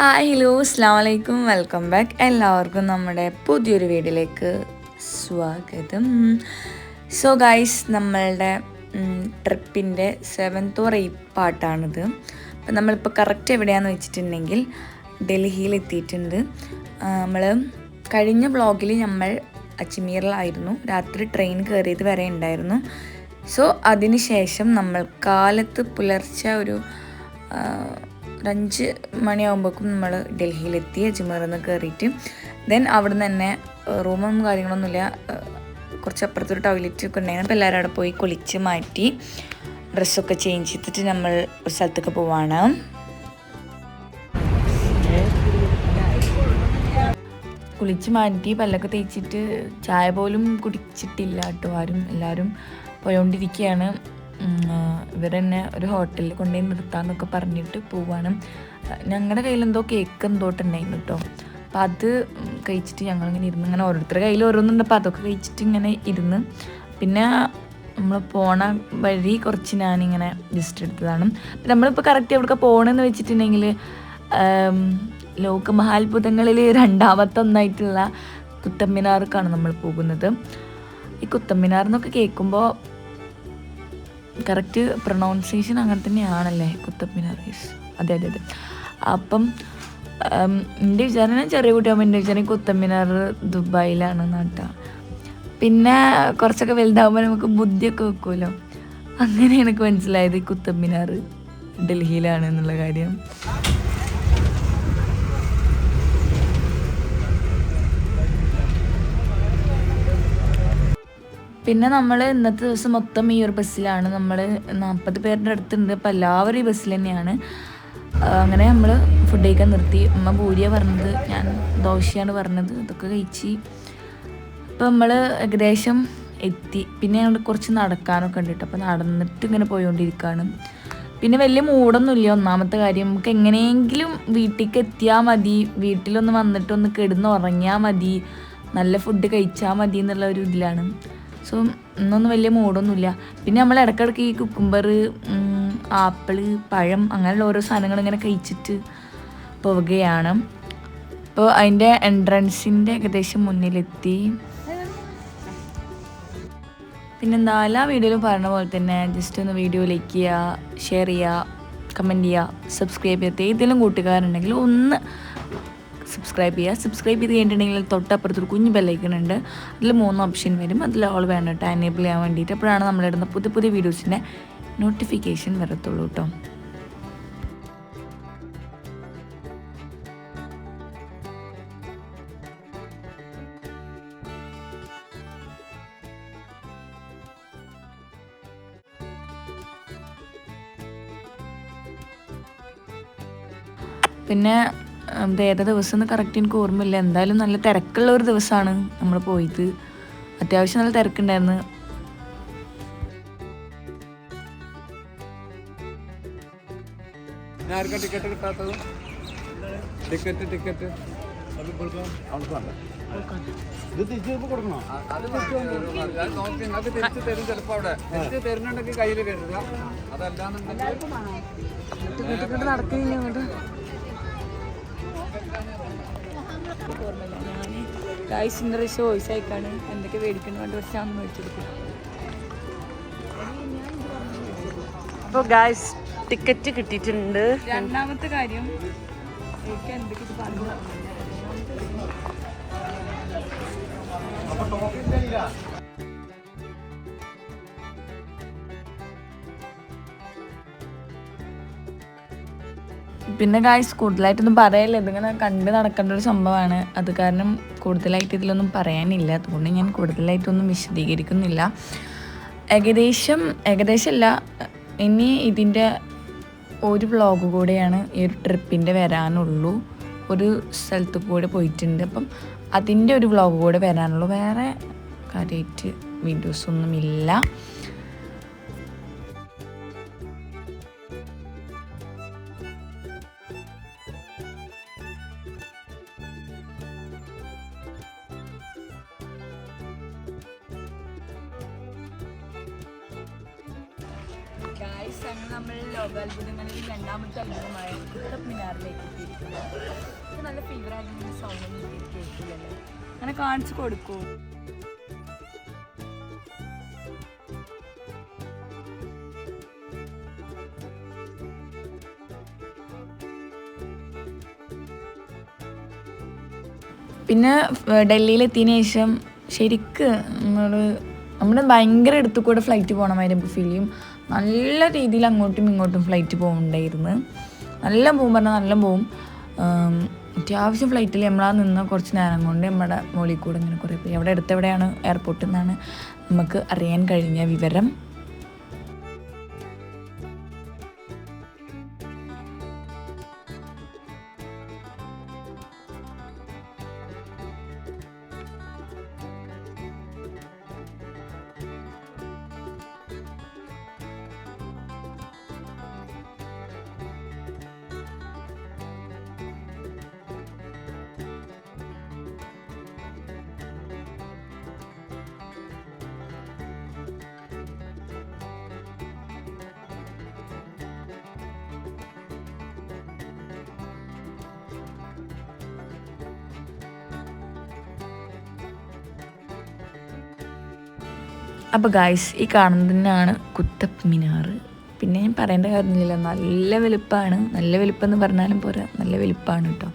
Hi hello അസ്സാം വലൈക്കും welcome back എല്ലാവർക്കും നമ്മുടെ പുതിയൊരു വീഡിയോയിലേക്ക് സ്വാഗതം. സോ ഗൈസ് നമ്മളുടെ ട്രിപ്പിന്റെ സെവൻത്ത് ഓർ എയ്ത്ത് പാർട്ടാണിത് അപ്പം നമ്മളിപ്പോൾ കറക്റ്റ് എവിടെയാണെന്ന് വെച്ചിട്ടുണ്ടെങ്കിൽ ഡൽഹിയിൽ എത്തിയിട്ടുണ്ട് നമ്മൾ കഴിഞ്ഞ വ്ളോഗിൽ നമ്മൾ അജ്മീറിലായിരുന്നു. രാത്രി ട്രെയിൻ കയറിയത് വരെ ഉണ്ടായിരുന്നു. സോ അതിന് ശേഷം നമ്മൾ കാലത്ത് പുലർച്ചെ ഒരു ആ, ഒരു അഞ്ച് മണിയാകുമ്പോഴേക്കും നമ്മൾ ഡൽഹിയിലെത്തി അജ്മീറിൽ നിന്ന് കയറിയിട്ട് ദെൻ അവിടെ നിന്ന് തന്നെ റൂമും കാര്യങ്ങളൊന്നുമില്ല. കുറച്ച് അപ്പുറത്തൊരു ടോയ്ലറ്റ് ഒക്കെ ഉണ്ടായിരുന്നു. അപ്പോൾ എല്ലാവരും അവിടെ പോയി കുളിച്ച് മാറ്റി ഡ്രസ്സൊക്കെ ചേഞ്ച് ചെയ്തിട്ട് നമ്മൾ ഒരു സ്ഥലത്തൊക്കെ പോവാണ്. കുളിച്ച് മാറ്റി പല്ലൊക്കെ തേച്ചിട്ട് ചായ പോലും കുടിച്ചിട്ടില്ല കേട്ടോ ആരും. എല്ലാവരും പോയോണ്ടിരിക്കുകയാണ്. ഇവർ തന്നെ ഒരു ഹോട്ടലിൽ കൊണ്ടുപോയി നിർത്താമെന്നൊക്കെ പറഞ്ഞിട്ട് പോവാണ്. ഞങ്ങളുടെ കയ്യിൽ എന്തോ കേക്ക് എന്തോട്ടുണ്ടായിരുന്നു കേട്ടോ അപ്പം അത് കഴിച്ചിട്ട് ഞങ്ങളിങ്ങനെ ഇരുന്ന് ഇങ്ങനെ ഓരോരുത്തരുടെ കയ്യിൽ ഓരോന്നുണ്ട്. അപ്പോൾ അതൊക്കെ കഴിച്ചിട്ട് ഇങ്ങനെ ഇരുന്ന് പിന്നെ നമ്മൾ പോണ വഴി കുറച്ച് ഞാനിങ്ങനെ ജസ്റ്റ് എടുത്തതാണ്. നമ്മളിപ്പോൾ കറക്റ്റ് എവിടെ പോകണമെന്ന് വെച്ചിട്ടുണ്ടെങ്കിൽ ലോകമഹാത്ഭുതങ്ങളിൽ ലോക മഹാത്ഭുതങ്ങളിൽ രണ്ടാമത്തെ ഒന്നായിട്ടുള്ള കുത്തമ്മിനാർക്കാണ് നമ്മൾ പോകുന്നത്. ഈ കുത്തമ്മിനാർ എന്നൊക്കെ കേൾക്കുമ്പോൾ കറക്റ്റ് പ്രൊണൗൺസിയേഷൻ അങ്ങനെ തന്നെയാണല്ലേ കുത്തമ്മിനാർ ഈസ് അതെ അതെ അതെ. അപ്പം എന്റെ വിചാരം ചെറിയ കുട്ടിയാകുമ്പോൾ എന്റെ വിചാരം കുത്തമ്മിനാർ ദുബായിലാണ് നാട്ടാ. പിന്നെ കുറച്ചൊക്കെ വലുതാകുമ്പോൾ നമുക്ക് ബുദ്ധിയൊക്കെ വെക്കുമല്ലോ. അങ്ങനെ എനിക്ക് മനസ്സിലായത് കുത്തബ് കുത്തമ്മിനാർ ഡൽഹിയിലാണ് എന്നുള്ള കാര്യം. പിന്നെ നമ്മൾ ഇന്നത്തെ ദിവസം മൊത്തം ഈ ഒരു ബസ്സിലാണ്. നമ്മൾ നാൽപ്പത് പേരുടെ അടുത്തുണ്ട്. അപ്പോൾ എല്ലാവരും ഈ ബസ്സിൽ തന്നെയാണ്. അങ്ങനെ നമ്മൾ ഫുഡ് കഴിക്കാൻ നിർത്തി. അമ്മ പൂരിയാണ് പറഞ്ഞത്. ഞാൻ ദോശയാണ് പറഞ്ഞത്. ഇതൊക്കെ കഴിച്ച്. അപ്പോൾ നമ്മൾ ഏകദേശം എത്തി. പിന്നെ ഞങ്ങൾ കുറച്ച് നടക്കാനൊക്കെ ഉണ്ട് കേട്ടോ അപ്പോൾ നടന്നിട്ട് ഇങ്ങനെ പോയിക്കൊണ്ടിരിക്കുകയാണ് പിന്നെ വലിയ മൂടൊന്നുമില്ല ഒന്നാമത്തെ കാര്യം നമുക്ക് എങ്ങനെയെങ്കിലും വീട്ടിലേക്ക് എത്തിയാൽ മതി. വീട്ടിലൊന്ന് വന്നിട്ടൊന്ന് കിടന്ന് ഉറങ്ങിയാൽ മതി. നല്ല ഫുഡ് കഴിച്ചാൽ മതി എന്നുള്ള ഒരു ഇതിലാണ്. സോ ഇന്നൊന്നും വലിയ മൂടൊന്നുമില്ല. പിന്നെ നമ്മൾ ഇടയ്ക്കിടയ്ക്ക് ഈ കുക്കുംബർ ആപ്പിൾ പഴം അങ്ങനെയുള്ള ഓരോ സാധനങ്ങൾ ഇങ്ങനെ കഴിച്ചിട്ട് പോവുകയാണ്. അപ്പോൾ അതിന്റെ എൻട്രൻസിന്റെ ഏകദേശം മുന്നിലെത്തി. പിന്നെന്താ എല്ലാ വീഡിയോയിലും പറഞ്ഞ പോലെ തന്നെ ജസ്റ്റ് ഒന്ന് വീഡിയോ ലൈക്ക് ചെയ്യുക ഷെയർ ചെയ്യുക കമന്റ് ചെയ്യുക സബ്സ്ക്രൈബ് ചെയ്യാത്ത ഏതെങ്കിലും കൂട്ടുകാരുണ്ടെങ്കിൽ ഒന്ന് സബ്സ്ക്രൈബ് ചെയ്യുക. സബ്സ്ക്രൈബ് ചെയ്ത് കഴിഞ്ഞിട്ടുണ്ടെങ്കിൽ തൊട്ടപ്പുറത്തൊരു കുഞ്ഞ് ബെല്ലൈക്കൺ ഉണ്ട്. അതിൽ മൂന്ന് ഓപ്ഷൻ വരും. അതിൽ ഓൾ വേണം കേട്ടോ എനേബിൾ ചെയ്യാൻ വേണ്ടിയിട്ട്. അപ്പോഴാണ് നമ്മളിടുന്ന പുതിയ പുതിയ വീഡിയോസിന്റെ നോട്ടിഫിക്കേഷൻ വരത്തുള്ളൂ കേട്ടോ പിന്നെ ഇത് ഏതാ ദിവസം എന്ന് കറക്റ്റ് എനിക്ക് ഓർമ്മയില്ല. എന്തായാലും നല്ല തിരക്കുള്ള ഒരു ദിവസമാണ് നമ്മൾ പോയത്. അത്യാവശ്യം നല്ല തിരക്കുണ്ടായിരുന്നു. ടിക്കറ്റ് കിട്ടാത്തത്? ടിക്കറ്റ് ടിക്കറ്റ് ഇത് തിരിച്ചു കൊടുക്കണോ? അത് നോക്കി നിങ്ങൾക്ക് തിരിച്ചു തരും ചിലപ്പോ അവിടെ. തിരിച്ചു തരുന്നുണ്ടെങ്കിൽ കയ്യിൽ കരുതുക. അതല്ലാന്നുണ്ടെങ്കിൽ ഗായ്സിന്റെ വോയിസ് അയക്കാണ് എന്തൊക്കെ മേടിക്കണം കണ്ട് കുറച്ച് ഞാൻ മേടിച്ചെടുക്കും അപ്പോൾ ഗായ്സ് ടിക്കറ്റ് കിട്ടിയിട്ടുണ്ട്. രണ്ടാമത്തെ കാര്യം എനിക്ക് എന്തൊക്കെ പറഞ്ഞു പിന്നെ ഗായ്സ് കൂടുതലായിട്ടൊന്നും പറയല്ല? ഇതിങ്ങനെ കണ്ട് നടക്കേണ്ട ഒരു സംഭവമാണ്. അത് കാരണം കൂടുതലായിട്ട് ഇതിലൊന്നും പറയാനില്ല. അതുകൊണ്ട് ഞാൻ കൂടുതലായിട്ടൊന്നും വിശദീകരിക്കുന്നില്ല. ഏകദേശം ഏകദേശമല്ല ഇനി ഇതിന്റെ ഒരു വ്ളോഗ് കൂടെയാണ് ഈ ഒരു ട്രിപ്പിന്റെ വരാനുള്ളൂ. ഒരു സ്ഥലത്ത് കൂടെ പോയിട്ടുണ്ട്. അപ്പം അതിന്റെ ഒരു വ്ളോഗ് കൂടെ വരാനുള്ളൂ. വേറെ കാര്യമായിട്ട് വീഡിയോസൊന്നുമില്ല രണ്ടാമത്തെ അത്ഭുതമായ കുത്തബ് മിനാറിലേക്ക് എത്തിയിരിക്കുന്നത് ഇത് നല്ല ഫീവറായിട്ട് സൗണ്ട് കേൾക്കില്ലല്ലോ അങ്ങനെ കാണിച്ചു കൊടുക്കൂ. പിന്നെ ഡൽഹിയിലെത്തിയതിന് ശേഷം ശരിക്ക് നമ്മൾ നമ്മൾ ഭയങ്കര അടുത്തു കൂടെ ഫ്ലൈറ്റ് പോകണമായിരുന്നു ഫീൽ ചെയ്യും. നല്ല രീതിയിൽ അങ്ങോട്ടും ഇങ്ങോട്ടും ഫ്ലൈറ്റ് പോകുന്നുണ്ടായിരുന്നു നല്ല പോകും പറഞ്ഞാൽ നല്ല പോകും അത്യാവശ്യം ഫ്ലൈറ്റിൽ നമ്മളാ നിന്ന് കുറച്ച് നേരം കൊണ്ട് നമ്മുടെ മോളിൽ കൂടെ ഇങ്ങനെ കുറേ പോയി. അവിടെ അടുത്തെവിടെയാണ്? എയർപോർട്ടിൽ നിന്നാണ് നമുക്ക് അറിയാൻ കഴിഞ്ഞ വിവരം അപ്പോൾ ഗായ്സ് ഈ കാണുന്നത് തന്നെയാണ് കുത്തബ് മിനാർ പിന്നെ ഞാൻ പറയേണ്ട കാര്യമില്ല നല്ല വലുപ്പമാണ് നല്ല വലുപ്പം എന്ന് പറഞ്ഞാലും പോരാ നല്ല വലുപ്പമാണ് കേട്ടോ.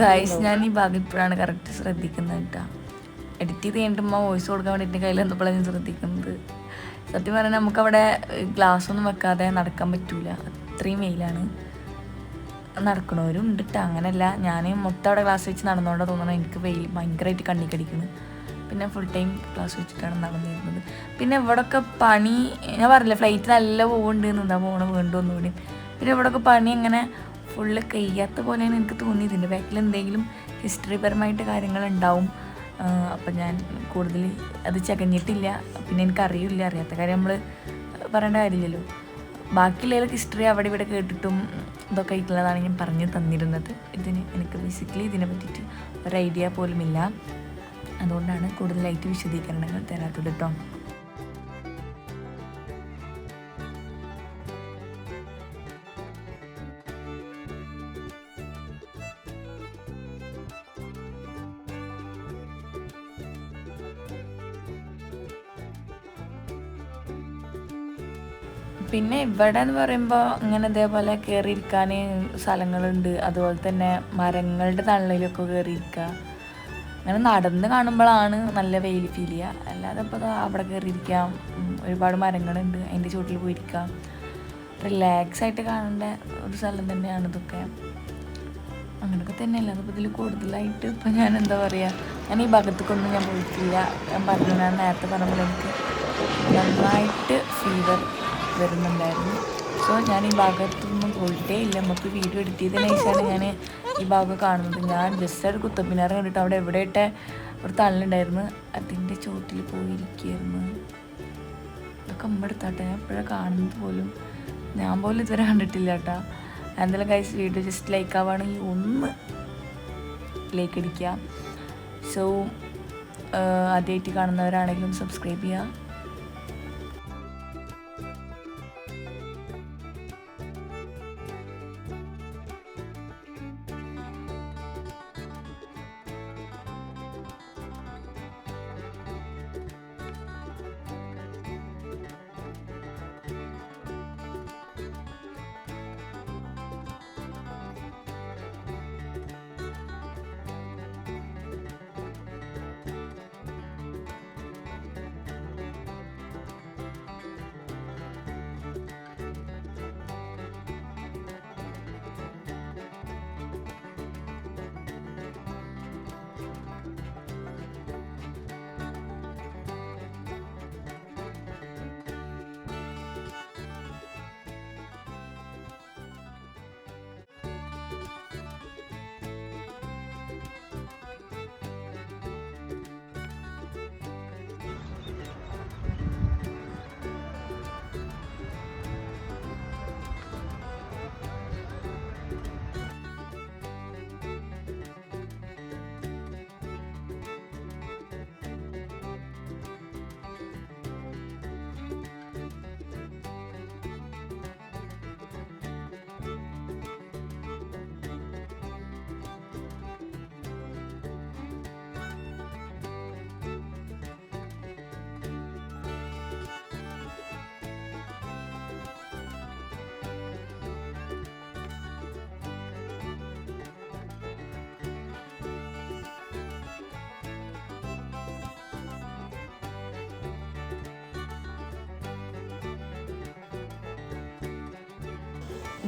ഗായ്സ് ഞാൻ ഈ ഭാഗം ഇപ്പോഴാണ് കറക്റ്റ് ശ്രദ്ധിക്കുന്നത് കേട്ടോ. എഡിറ്റ് ചെയ്ത് കഴിഞ്ഞിട്ടുമ്പോൾ വോയിസ് കൊടുക്കാൻ വേണ്ടിയിട്ട് കയ്യിൽ എന്തപ്പോഴാണ് ഞാൻ ശ്രദ്ധിക്കുന്നത്? സത്യം പറഞ്ഞാൽ നമുക്കവിടെ ഗ്ലാസ് ഒന്നും വെക്കാതെ നടക്കാൻ പറ്റൂല. അത്രയും വെയിലാണ്. നടക്കണവരും ഉണ്ട് കേട്ടോ അങ്ങനെയല്ല ഞാൻ മൊത്തം അവിടെ ഗ്ലാസ് വെച്ച് നടന്നുകൊണ്ടാ തോന്നണം എനിക്ക് വെയിൽ ഭയങ്കരമായിട്ട് കണ്ണി കടിക്കുന്നു പിന്നെ ഫുൾ ടൈം ക്ലാസ് വെച്ചിട്ടാണ് നടന്നിരുന്നത്. പിന്നെ ഇവിടെയൊക്കെ പണി ഞാൻ പറഞ്ഞില്ല ഫ്ലൈറ്റ് നല്ല പോകുന്നുണ്ട് എന്താ പോകണം വീണ്ടും ഒന്നുകൂടി. പിന്നെ ഇവിടെയൊക്കെ പണി അങ്ങനെ ഫുള്ള് കഴിയാത്ത പോലെയാണ് എനിക്ക് തോന്നിയത്. ഇതിന്റെ ബാക്കിൽ എന്തെങ്കിലും ഹിസ്റ്ററിപരമായിട്ട് കാര്യങ്ങൾ ഉണ്ടാവും. അപ്പം ഞാൻ കൂടുതൽ അത് ചകഞ്ഞിട്ടില്ല. പിന്നെ എനിക്കറിയില്ല അറിയാത്ത കാര്യം നമ്മൾ പറയേണ്ട കാര്യമില്ലല്ലോ. ബാക്കിയുള്ളവർക്ക് ഹിസ്റ്ററി അവിടെ ഇവിടെ കേട്ടിട്ടും ഇതൊക്കെ ആയിട്ടുള്ളതാണ് ഞാൻ പറഞ്ഞു തന്നിരുന്നത്. ഇതിന് എനിക്ക് ബേസിക്കലി ഇതിനെ പറ്റിയിട്ട് ഒരു ഐഡിയ പോലുമില്ല. അതുകൊണ്ടാണ് കൂടുതലായിട്ട് വിശദീകരണങ്ങൾ തരാത്തത് കേട്ടോ പിന്നെ ഇവിടെ എന്ന് പറയുമ്പോൾ ഇങ്ങനെ ഇതേപോലെ കയറിയിരിക്കാൻ സ്ഥലങ്ങളുണ്ട്. അതുപോലെ തന്നെ മരങ്ങളുടെ തള്ളയിലൊക്കെ കയറിയിരിക്കുക അങ്ങനെ നടന്ന് കാണുമ്പോഴാണ് നല്ല വെയിൽ ഫീൽ ചെയ്യുക അല്ലാതെ ഇപ്പോൾ അവിടെ കയറിയിരിക്കാം ഒരുപാട് മരങ്ങളുണ്ട്. അതിന്റെ ചുവട്ടിൽ പോയിരിക്കാം. റിലാക്സ് ആയിട്ട് കാണേണ്ട ഒരു സ്ഥലം തന്നെയാണ് ഇതൊക്കെ. അങ്ങനെയൊക്കെ തന്നെയല്ല. അതിപ്പോൾ ഇതിൽ കൂടുതലായിട്ട് ഇപ്പം ഞാൻ എന്താ പറയുക ഞാൻ ഈ ഭാഗത്തേക്കൊന്നും ഞാൻ പോയിട്ടില്ല. ഞാൻ പറഞ്ഞു ഞാൻ നേരത്തെ പറഞ്ഞപ്പോൾ എനിക്ക് നന്നായിട്ട് ഫീവർ വരുന്നുണ്ടായിരുന്നു. സോ ഞാൻ ഈ ഭാഗത്തൊന്നും പോയിട്ടേ ഇല്ല. നമുക്ക് വീഡിയോ എടുത്തിയത് നൈസാണ് ഞാൻ ഈ ഭാഗം കാണുന്നത്. ഞാൻ ജസ്റ്റ് ഒരു കുത്തപ്പിനാറ് കണ്ടിട്ട് അവിടെ എവിടെയിട്ട് ഒരു തള്ളുണ്ടായിരുന്നു. അതിന്റെ ചോട്ടിൽ പോയിരിക്കുകയായിരുന്നു. ഇതൊക്കെ അമ്മടുത്താട്ടെ ഞാൻ എപ്പോഴാണ് കാണുന്നത് പോലും ഞാൻ പോലും ഇതുവരെ കണ്ടിട്ടില്ല കേട്ടോ. എന്തായാലും കഴിച്ച് വീഡിയോ ജസ്റ്റ് ലൈക്ക് ആവുകയാണെങ്കിൽ ഒന്ന് ലൈക്ക് അടിക്കുക. സോ ആദ്യമായിട്ട് കാണുന്നവരാണെങ്കിലും സബ്സ്ക്രൈബ് ചെയ്യുക.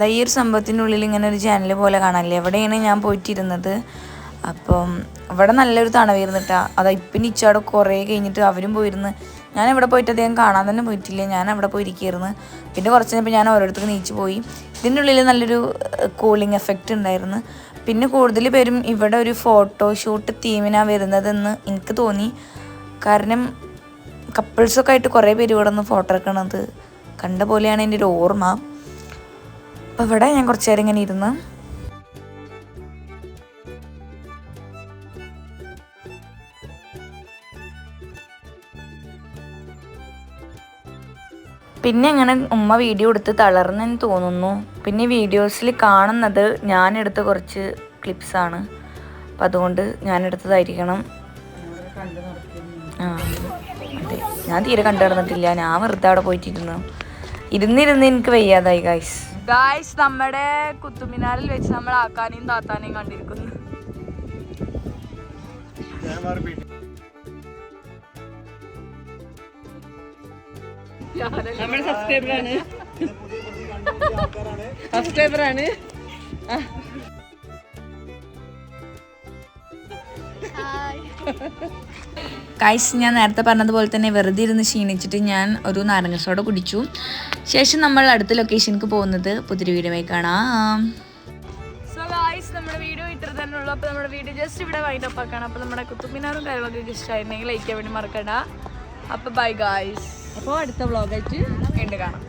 ദാ ഈ ഒരു സംഭവത്തിന്റെ ഉള്ളിൽ ഇങ്ങനെ ഒരു ചാനൽ പോലെ കാണാനില്ലേ? എവിടെയാണ് ഞാൻ പോയിട്ടിരുന്നത്? അപ്പം ഇവിടെ നല്ലൊരു തണവിരുന്നിട്ടാ അതാ ഇപ്പം ഇച്ചവിടെ കുറേ കഴിഞ്ഞിട്ട് അവരും പോയിരുന്നു. ഞാൻ ഇവിടെ പോയിട്ട് അദ്ദേഹം കാണാൻ തന്നെ പോയിട്ടില്ല. ഞാൻ അവിടെ പോയിരിക്കുകയായിരുന്നു പിന്നെ കുറച്ച് കഴിഞ്ഞപ്പോൾ ഞാൻ ഓരോരുത്തർക്ക് നീച്ച് പോയി. ഇതിന്റെ ഉള്ളിൽ നല്ലൊരു കൂളിംഗ് എഫക്റ്റ് ഉണ്ടായിരുന്നു. പിന്നെ കൂടുതൽ പേരും ഇവിടെ ഒരു ഫോട്ടോഷൂട്ട് തീമിനാണ് വരുന്നതെന്ന് എനിക്ക് തോന്നി. കാരണം കപ്പിൾസൊക്കെ ആയിട്ട് കുറേ പേര് ഇവിടെ നിന്ന് ഫോട്ടോ എടുക്കണത് കണ്ട പോലെയാണ് എന്റെ ഒരു ഓർമ്മ. അപ്പോൾ ഇവിടെ ഞാൻ കുറച്ച് നേരം ഇങ്ങനെ ഇരുന്ന് പിന്നെ അങ്ങനെ ഉമ്മ വീഡിയോ എടുത്ത് തളർന്നെന്ന് തോന്നുന്നു. പിന്നെ വീഡിയോസിൽ കാണുന്നത് ഞാനെടുത്ത കുറച്ച് ക്ലിപ്സാണ് അപ്പം അതുകൊണ്ട് ഞാനെടുത്തതായിരിക്കണം ആ അതെ. ഞാൻ തീരെ കണ്ടു നടന്നിട്ടില്ല. ഞാൻ വെറുതെ അവിടെ പോയിട്ടിരുന്നു. ഇരുന്നിരുന്ന് എനിക്ക് വയ്യാതായി ഗായ്സ് ഗായ്സ് നമ്മുടെ കുത്തുമിനാറിൽ വെച്ച് നമ്മൾ ആക്കാനെയും താത്താനെയും കണ്ടിരിക്കുന്നു. നമ്മുടെ സബ്സ്ക്രൈബർ ആണ്. ഗായ്സ് ഞാൻ നേരത്തെ പറഞ്ഞതുപോലെ തന്നെ വെറുതെ ഇരുന്ന് ക്ഷീണിച്ചിട്ട് ഞാൻ ഒരു നാരങ്ങ സോഡ കുടിച്ചു. ശേഷം നമ്മൾ അടുത്ത ലൊക്കേഷനിലേക്ക് പോകുന്നത് പുതിരി വീടുമായി കാണാം. നമ്മുടെ വീഡിയോ ഇത്ര തന്നെ ഉള്ളൂ. അപ്പോൾ നമ്മുടെ വീഡിയോ ജസ്റ്റ് ഇവിടെ വൈൻഡ് അപ്പ് ആക്കണം. അപ്പോൾ നമ്മുടെ കുത്തുമിനാറും കാര്യങ്ങളൊക്കെ ഇഷ്ടമായിരുന്നെങ്കിൽ ലൈക്ക് വേണ്ടി മറക്കണ്ട. അപ്പോൾ ബൈ ഗായ്സ് അപ്പോൾ അടുത്ത വ്ളോഗായിട്ട് വീണ്ടും കാണാം.